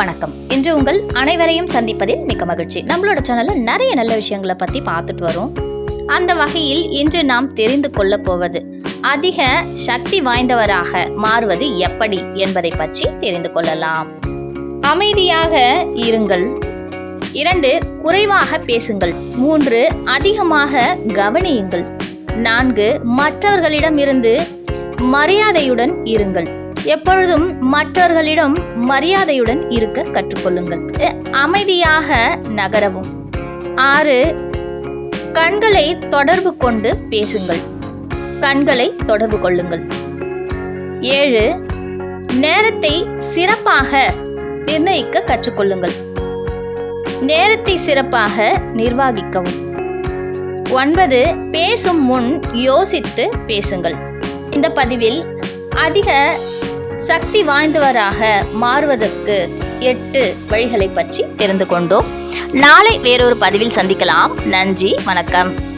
வணக்கம். இன்று உங்கள் அனைவரையும் சந்திப்பதில் மிக்க மகிழ்ச்சி. நம்மளோட சேனல்ல நிறைய நல்ல விஷயங்களை பத்தி பார்த்துட்டு வரோம். அந்த வகையில் இன்று நாம் தெரிந்து கொள்ள போவது அதிக சக்தி வாய்ந்தவராக மாறுவது எப்படி என்பதை பற்றி தெரிந்து கொள்ளலாம். அமைதியாக இருங்கள். இரண்டு குறைவாக பேசுங்கள். மூன்று அதிகமாக கவனியுங்கள். நான்கு மற்றவர்களிடமிருந்து மரியாதையுடன் இருங்கள். எப்பொழுதும் மற்றவர்களிடம் மரியாதையுடன் இருக்க கற்றுக்கொள்ளுங்கள். அமைதியாக நகரவும். ஆறு கண்களை தொடர்பு கொண்டு பேசுங்கள். கண்களை தொடர்பு கொள்ளுங்கள். ஏழு நேரத்தை சிறப்பாக நிர்ணயிக்க கற்றுக்கொள்ளுங்கள். நேரத்தை சிறப்பாக நிர்வகிக்கவும். ஒன்பது பேசும் முன் யோசித்து பேசுங்கள். இந்த பதிவில் அதிக சக்தி வாய்ந்தவராக மாறுவதற்கு எட்டு வழிகளை பற்றி தெரிந்து கொண்டோம். நாளை வேறொரு பதிவில் சந்திக்கலாம். நன்றி வணக்கம்.